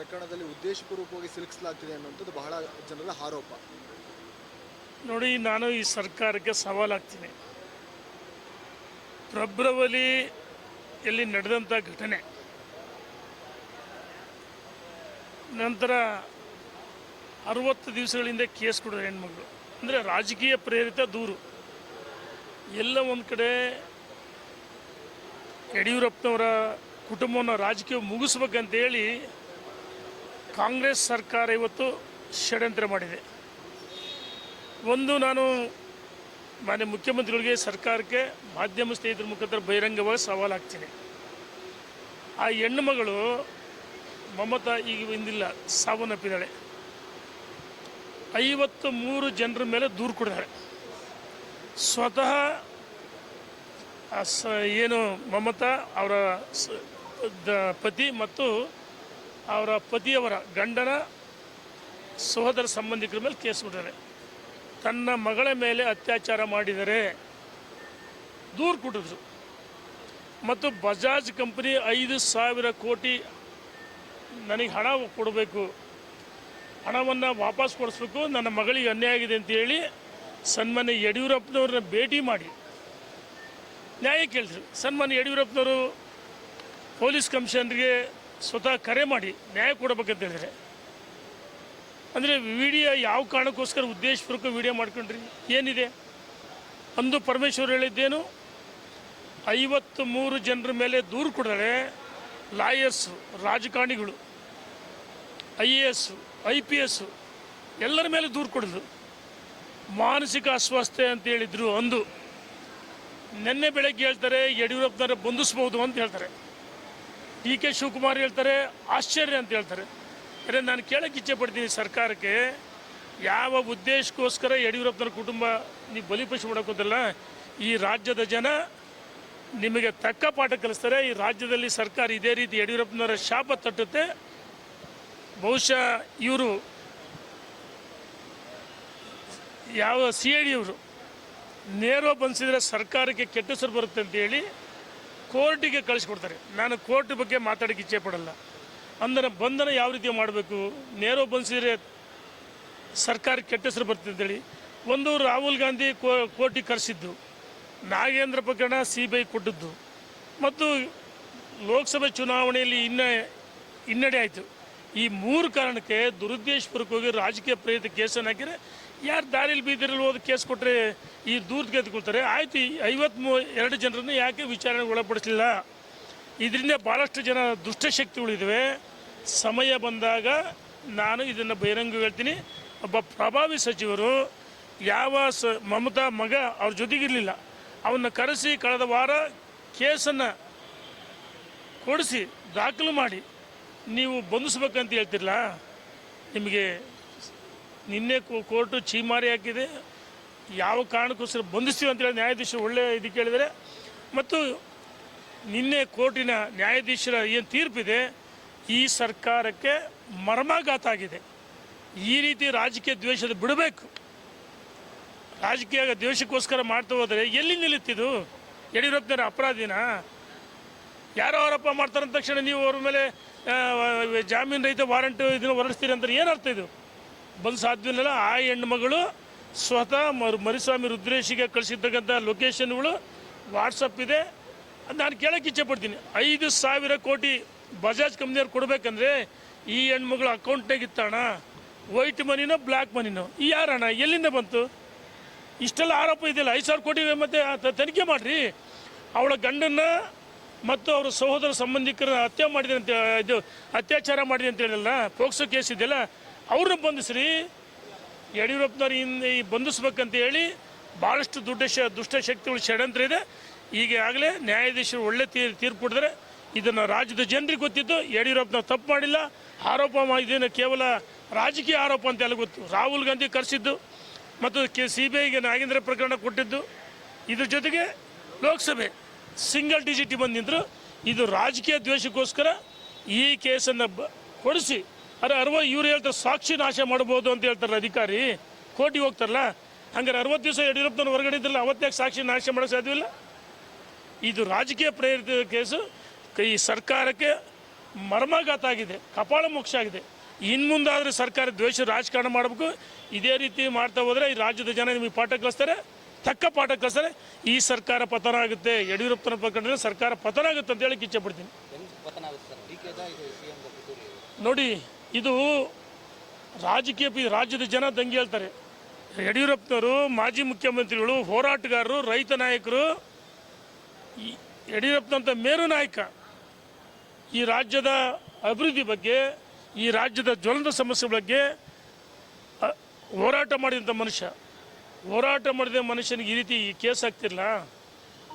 ಪ್ರಕರಣದಲ್ಲಿ ಉದ್ದೇಶಪೂರ್ವಕವಾಗಿ ಸಿಲುಕಿಸಲಾಗ್ತಿದೆ ಅನ್ನುವಂಥದ್ದು ಬಹಳ ಜನರ ಆರೋಪ. ನೋಡಿ, ನಾನು ಈ ಸರ್ಕಾರಕ್ಕೆ ಸವಾಲಾಗ್ತೀನಿ. ಫೆಬ್ರವರಿಯಲ್ಲಿ ನಡೆದಂಥ ಘಟನೆ, ನಂತರ ಅರವತ್ತು ದಿವಸಗಳಿಂದ ಕೇಸ್ ಕೊಡೋರು ಹೆಣ್ಮಗಳು, ಅಂದರೆ ರಾಜಕೀಯ ಪ್ರೇರಿತ ದೂರು. ಎಲ್ಲ ಒಂದು ಕಡೆ ಯಡಿಯೂರಪ್ಪನವರ ಕುಟುಂಬವನ್ನು ರಾಜಕೀಯ ಮುಗಿಸ್ಬೇಕಂತೇಳಿ ಕಾಂಗ್ರೆಸ್ ಸರ್ಕಾರ ಇವತ್ತು ಷಡ್ಯಂತ್ರ ಮಾಡಿದೆ. ಒಂದು ನಾನು ಮಾನ್ಯ ಮುಖ್ಯಮಂತ್ರಿಗಳಿಗೆ, ಸರ್ಕಾರಕ್ಕೆ ಮಾಧ್ಯಮ ಸ್ನೇಹಿತರ ಮುಖಾಂತರ ಬಹಿರಂಗವಾಗಿ ಸವಾಲು ಆ ಹೆಣ್ಣು ಮಗಳು ಮಮತಾ ಈಗ ಇಂದಿಲ್ಲ, ಸಾವನ್ನಪ್ಪಿದ್ದಾಳೆ. ಐವತ್ತು ಮೂರು ಜನರ ಮೇಲೆ ದೂರು ಕೊಡಿದ್ದಾರೆ ಸ್ವತಃ ಸ ಏನು ಮಮತಾ ಅವರ ಪತಿ ಮತ್ತು ಅವರ ಪತಿಯವರ ಗಂಡನ ಸಹೋದರ ಸಂಬಂಧಿಕರ ಮೇಲೆ ಕೇಸ್ ಕೊಟ್ಟಿದ್ದಾರೆ ತನ್ನ ಮಗಳ ಮೇಲೆ ಅತ್ಯಾಚಾರ ಮಾಡಿದರೆ ದೂರು ಕೊಟ್ಟಿದ್ರು. ಮತ್ತು ಬಜಾಜ್ ಕಂಪನಿ ಐದು ಸಾವಿರ ಕೋಟಿ ನನಗೆ ಹಣ ಕೊಡಬೇಕು. ಹಣವನ್ನು ವಾಪಸ್ ಕೊಡಿಸ್ಬೇಕು. ನನ್ನ ಮಗಳಿಗೆ ಅನ್ಯಾಯ ಆಗಿದೆ ಅಂತೇಳಿ ಸನ್ಮಾನ್ಯ ಯಡಿಯೂರಪ್ಪನವ್ರನ್ನ ಭೇಟಿ ಮಾಡಿ ನ್ಯಾಯ ಕೇಳಿದ್ರು. ಸನ್ಮಾನ್ಯ ಯಡಿಯೂರಪ್ಪನವರು ಪೊಲೀಸ್ ಕಮಿಷನರ್ಗೆ ಸ್ವತಃ ಕರೆ ಮಾಡಿ ನ್ಯಾಯ ಕೊಡಬೇಕಂತ ಹೇಳಿದರೆ. ಅಂದರೆ ವಿಡಿಯೋ ಯಾವ ಕಾರಣಕ್ಕೋಸ್ಕರ ಉದ್ದೇಶಪೂರ್ವಕ ವಿಡಿಯೋ ಮಾಡ್ಕೊಂಡ್ರಿ? ಏನಿದೆ? ಅಂದು ಪರಮೇಶ್ವರ್ ಹೇಳಿದ್ದೇನು ಐವತ್ತು ಮೂರು ಜನರ ಮೇಲೆ ದೂರು ಕೊಡರೆ ಲಾಯರ್ಸು, ರಾಜಕಾರಣಿಗಳು, I A S I P S ಎಲ್ಲರ ಮೇಲೆ ದೂರು ಕೊಡೋದು. ಮಾನಸಿಕ ಅಸ್ವಸ್ಥೆ ಅಂತ ಹೇಳಿದ್ರು ಅಂದು. ನಿನ್ನೆ ಬೆಳಗ್ಗೆ ಹೇಳ್ತಾರೆ ಯಡಿಯೂರಪ್ಪನವರ ಬಂಧಿಸ್ಬೋದು ಅಂತ ಹೇಳ್ತಾರೆ. ಡಿ ಕೆ ಶಿವಕುಮಾರ್ ಹೇಳ್ತಾರೆ, ಆಶ್ಚರ್ಯ ಅಂತ ಹೇಳ್ತಾರೆ. ಅಂದರೆ ನಾನು ಕೇಳಕ್ಕೆ ಇಚ್ಛೆ ಪಡ್ತೀನಿ ಸರ್ಕಾರಕ್ಕೆ, ಯಾವ ಉದ್ದೇಶಕ್ಕೋಸ್ಕರ ಯಡಿಯೂರಪ್ಪನವ್ರ ಕುಟುಂಬ ನೀವು ಬಲಿಪಶು ಮಾಡೋಕ್ಕೋದಲ್ಲ ಈ ರಾಜ್ಯದ ಜನ ನಿಮಗೆ ತಕ್ಕ ಪಾಠ ಕಲಿಸ್ತಾರೆ, ಈ ರಾಜ್ಯದಲ್ಲಿ ಸರ್ಕಾರ ಇದೇ ರೀತಿ ಯಡಿಯೂರಪ್ಪನವರ ಶಾಪ ತಟ್ಟುತ್ತೆ. ಬಹುಶಃ ಇವರು ಯಾವ ಸಿ ಐ ಡಿ ಅವರು ನೇರ ಬಂಧಿಸಿದ್ರೆ ಸರ್ಕಾರಕ್ಕೆ ಕೆಟ್ಟ ಹೆಸರು ಬರುತ್ತೆ ಅಂತೇಳಿ ಕೋರ್ಟಿಗೆ ಕಳಿಸ್ಕೊಡ್ತಾರೆ. ನಾನು ಕೋರ್ಟ್ ಬಗ್ಗೆ ಮಾತಾಡೋಕ್ಕೆ ಇಚ್ಛೆ ಪಡಲ್ಲ. ಅಂದರೆ ಬಂಧನ ಯಾವ ರೀತಿ ಮಾಡಬೇಕು? ನೇರ ಬನ್ಸಿರೆ ಸರ್ಕಾರ ಕೆಟ್ಟ ಹೆಸರು ಬರ್ತದೆ ಅಂತೇಳಿ. ಒಂದು ರಾಹುಲ್ ಗಾಂಧಿ ಕೋರ್ಟಿಗೆ ಕರೆಸಿದ್ದು. ನಾಗೇಂದ್ರ ಪ್ರಕರಣ ಸಿ ಬಿ ಐ ಕೊಟ್ಟಿದ್ದು. ಮತ್ತು ಲೋಕಸಭೆ ಚುನಾವಣೆಯಲ್ಲಿ ಇನ್ನ ಹಿನ್ನಡೆ ಆಯಿತು. ಈ ಮೂರು ಕಾರಣಕ್ಕೆ ದುರುದ್ದೇಶಪೂರ್ವಕವಾಗಿ ರಾಜಕೀಯ ಪ್ರೇರಿತ ಕೇಸನ್ನು ಹಾಕಿದ್ರೆ ಯಾರು ದಾರಿಲಿ ಬೀದಿರಲ್ಲಿ ಹೋದ ಕೇಸ್ ಕೊಟ್ಟರೆ ಈ ದೂರದ ಗೆದ್ದುಕೊಳ್ತಾರೆ ಆಯ್ತು ಐವತ್ಮೂ ಎರಡು ಜನರನ್ನು ಯಾಕೆ ವಿಚಾರಣೆಗೆ ಒಳಪಡಿಸಲಿಲ್ಲ? ಇದರಿಂದ ಭಾಳಷ್ಟು ಜನ ದುಷ್ಟಶಕ್ತಿಗಳಿದ್ದಾವೆ ಸಮಯ ಬಂದಾಗ ನಾನು ಇದನ್ನು ಬಹಿರಂಗ ಹೇಳ್ತೀನಿ. ಒಬ್ಬ ಪ್ರಭಾವಿ ಸಚಿವರು ಯಾವ ಸ, ಮಮತಾ ಮಗ ಅವ್ರ ಜೊತೆಗಿರಲಿಲ್ಲ. ಅವನ್ನ ಕರೆಸಿ ಕಳೆದ ವಾರ ಕೇಸನ್ನು ಕೊಡಿಸಿ, ದಾಖಲು ಮಾಡಿ ನೀವು ಬಂಧಿಸ್ಬೇಕಂತ ಹೇಳ್ತಿರಲ್ಲ ನಿಮಗೆ ನಿನ್ನೆ ಕೋರ್ಟು ಚೀಮಾರಿ ಹಾಕಿದೆ. ಯಾವ ಕಾರಣಕ್ಕೋಸ್ಕರ ಬಂಧಿಸ್ತೀವಿ ಅಂತೇಳಿ ನ್ಯಾಯಾಧೀಶರು ಒಳ್ಳೆ ಇದು ಕೇಳಿದರೆ ಮತ್ತು ನಿನ್ನೆ ಕೋರ್ಟಿನ ನ್ಯಾಯಾಧೀಶರ ಏನು ತೀರ್ಪಿದೆ, ಈ ಸರ್ಕಾರಕ್ಕೆ ಮರ್ಮಾಘಾತ ಆಗಿದೆ. ಈ ರೀತಿ ರಾಜಕೀಯ ದ್ವೇಷದ ಬಿಡಬೇಕು. ರಾಜಕೀಯ ದ್ವೇಷಕ್ಕೋಸ್ಕರ ಮಾಡ್ತಾ ಹೋದರೆ ಎಲ್ಲಿ ನಿಲ್ಲುತ್ತಿದ್ದು? ಯಡಿಯೂರಪ್ಪನವರ ಅಪರಾಧಿನ? ಯಾರೋ ಆರೋಪ ಮಾಡ್ತಾರೆ ಅಂದ ತಕ್ಷಣ ನೀವು ಅವ್ರ ಮೇಲೆ ಜಾಮೀನು ರಹಿತ ವಾರಂಟ್ ಇದನ್ನು ಹೊರಡಿಸ್ತೀರಿ ಏನು ಅರ್ಥ ಇದು? ಬಂದು ಸಾಧ್ಯವಿಲ್ಲ. ಆ ಹೆಣ್ಮಗಳು ಸ್ವತಃ ಮರು ಮರಿಸ್ವಾಮಿ ರುದ್ರೇಶಿಗೆ ಕಳಿಸಿರ್ತಕ್ಕಂಥ ಲೊಕೇಶನ್ಗಳು ವಾಟ್ಸಪ್ ಇದೆ. ನಾನು ಕೇಳೋಕ್ಕೆ ಇಚ್ಛೆ ಪಡ್ತೀನಿ. ಐದು ಸಾವಿರ ಕೋಟಿ ಬಜಾಜ್ ಕಂಪ್ನಿಯವ್ರು ಕೊಡಬೇಕಂದ್ರೆ ಈ ಹೆಣ್ಮಗಳ ಅಕೌಂಟ್ನಾಗ ಇತ್ತಣ ವೈಟ್ ಮನಿನೋ ಬ್ಲ್ಯಾಕ್ ಮನಿನೋ ಈ ಯಾರಣ ಎಲ್ಲಿಂದ ಬಂತು? ಇಷ್ಟೆಲ್ಲ ಆರೋಪ ಇದೆಯಲ್ಲ? ಐದು ಸಾವಿರ ಕೋಟಿ ಮತ್ತೆ ತನಿಖೆ ಮಾಡಿರಿ. ಅವಳ ಗಂಡನ್ನ ಮತ್ತು ಅವರ ಸಹೋದರ ಸಂಬಂಧಿಕರ ಹತ್ಯೆ ಮಾಡಿದೆ ಅಂತ, ಇದು, ಅತ್ಯಾಚಾರ ಮಾಡಿದೆ ಅಂತ ಹೇಳಿಲ್ಲ ಪೋಕ್ಸೋ ಕೇಸ್ ಇದೆಯಲ್ಲ? ಅವ್ರನ್ನ ಬಂಧಿಸ್ರಿ. ಯಡಿಯೂರಪ್ಪನವ್ರು ಹಿಂದೆ ಬಂಧಿಸ್ಬೇಕಂತ ಹೇಳಿ ಭಾಳಷ್ಟು ದುಡ್ಡ ಶ ದುಷ್ಟ ಶಕ್ತಿಗಳು ಷಡ್ಯಂತ್ರ ಇದೆ. ಈಗ ಆಗಲೇ ನ್ಯಾಯಾಧೀಶರು ಒಳ್ಳೆ ತೀರ್ ತೀರ್ಪು ಕೊಡಿದ್ರೆ ಇದನ್ನು ರಾಜ್ಯದ ಜನರಿಗೆ ಗೊತ್ತಿತ್ತು. ಯಡಿಯೂರಪ್ಪನವ್ರು ತಪ್ಪು ಮಾಡಿಲ್ಲ. ಆರೋಪ ಇದನ್ನು ಇದೇನು ಕೇವಲ ರಾಜಕೀಯ ಆರೋಪ ಅಂತ ಎಲ್ಲ ಗೊತ್ತು. ರಾಹುಲ್ ಗಾಂಧಿ ಕರೆಸಿದ್ದು ಮತ್ತು ಕೆ ಸಿ ಬಿ ಐಗೆ ನಾಗೇಂದ್ರ ಪ್ರಕರಣ ಕೊಟ್ಟಿದ್ದು. ಇದ್ರ ಜೊತೆಗೆ ಲೋಕಸಭೆ ಸಿಂಗಲ್ ಡಿಜಿಟ್ ಬಂದು ನಿಂತರು. ಇದು ರಾಜಕೀಯ ದ್ವೇಷಕ್ಕೋಸ್ಕರ ಈ ಕೇಸನ್ನು ಕೊಡಿಸಿ ಅರೆ ಅರವ ಇವ್ರು ಹೇಳ್ತಾರೆ ಸಾಕ್ಷಿ ನಾಶ ಮಾಡ್ಬೋದು ಅಂತ ಹೇಳ್ತಾರೆ ಅಧಿಕಾರಿ. ಕೋರ್ಟಿಗೆ ಹೋಗ್ತಾರಲ್ಲ? ಹಂಗಾರೆ ಅರವತ್ತು ದಿವಸ ಯಡಿಯೂರಪ್ಪನವ್ರು ಹೊರಗಡೆ ಇದ್ರಲ್ಲ ಅವತ್ತಾಗ ಸಾಕ್ಷಿ ನಾಶ ಮಾಡೋಕ್ಕೆ ಸಾಧ್ಯವಿಲ್ಲ? ಇದು ರಾಜಕೀಯ ಪ್ರೇರಿತ ಕೇಸು. ಈ ಸರ್ಕಾರಕ್ಕೆ ಮರ್ಮಾಘಾತ ಆಗಿದೆ ಕಪಾಳ ಮೋಕ್ಷ ಆಗಿದೆ. ಇನ್ನು ಮುಂದಾದರೆ ಸರ್ಕಾರ ದ್ವೇಷ ರಾಜಕಾರಣ ಮಾಡಬೇಕು. ಇದೇ ರೀತಿ ಮಾಡ್ತಾ ಹೋದರೆ ಈ ರಾಜ್ಯದ ಜನ ನಿಮಗೆ ಪಾಠ ಕಲಿಸ್ತಾರೆ ತಕ್ಕ ಪಾಠ ಕಲಿಸ್ತಾರೆ. ಈ ಸರ್ಕಾರ ಪತನ ಆಗುತ್ತೆ ಯಡಿಯೂರಪ್ಪನ ಪ್ರಕರಣದಲ್ಲಿ ಸರ್ಕಾರ ಪತನ ಆಗುತ್ತೆ ಅಂತ ಹೇಳಿ ಇಚ್ಛೆ ಪಡ್ತೀನಿ. ನೋಡಿ ಇದು ರಾಜಕೀಯ ರಾಜ್ಯದ ಜನ ದಂಗೆ ಹೇಳ್ತಾರೆ. ಯಡಿಯೂರಪ್ಪನವರು, ಮಾಜಿ ಮುಖ್ಯಮಂತ್ರಿಗಳು, ಹೋರಾಟಗಾರರು, ರೈತ ನಾಯಕರು, ಈ ಯಡಿಯೂರಪ್ಪನಂಥ ಮೇರು ನಾಯಕ. ಈ ರಾಜ್ಯದ ಅಭಿವೃದ್ಧಿ ಬಗ್ಗೆ, ಈ ರಾಜ್ಯದ ಜ್ವಲಂತ ಸಮಸ್ಯೆ ಬಗ್ಗೆ ಹೋರಾಟ ಮಾಡಿದಂಥ ಮನುಷ್ಯ. ಹೋರಾಟ ಮಾಡಿದ ಮನುಷ್ಯನಿಗೆ ಈ ರೀತಿ ಕೇಸ್ ಆಗ್ತಿರಲ್ಲ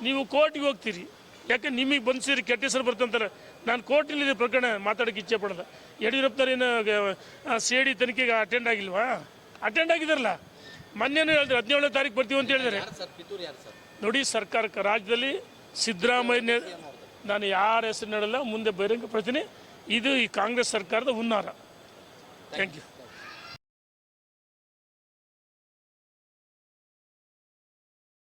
ನೀವು ಕೋರ್ಟಿಗೆ ಹೋಗ್ತೀರಿ. ಯಾಕೆ ನಿಮಗೆ ಬಂದಿಸಿರಿ ಕೆಟ್ಟ ಹೆಸರು ಬರ್ತಂತಾರೆ ನಾನು ಕೋರ್ಟಿನಲ್ಲಿ ಪ್ರಕರಣ ಮಾತಾಡೋಕೆ ಇಚ್ಛೆ ಪಡೋದ ಯಡಿಯೂರಪ್ಪನವ್ರೇನು ಸಿ ಡಿ ತನಿಖೆಗೆ ಅಟೆಂಡ್ ಆಗಿಲ್ವಾ? ಅಟೆಂಡ್ ಆಗಿದ್ರಲ್ಲ ಮೊನ್ನೆನೂ ಹೇಳಿದ್ರೆ ಹದಿನೇಳನೇ ತಾರೀಕು ಬರ್ತೀವಿ ಅಂತ ಹೇಳಿದ್ದಾರೆ. ಸರ್? ನೋಡಿ ಸರ್ಕಾರಕ್ಕೆ ರಾಜ್ಯದಲ್ಲಿ ಸಿದ್ದರಾಮಯ್ಯ ನಾನು ಯಾರ ಹೆಸರು ಹೇಳಲ್ಲ ಮುಂದೆ ಬಹಿರಂಗ ಪ್ರತಿನಿ ಇದು ಈ ಕಾಂಗ್ರೆಸ್ ಸರ್ಕಾರದ ಹುನ್ನಾರ. Thank you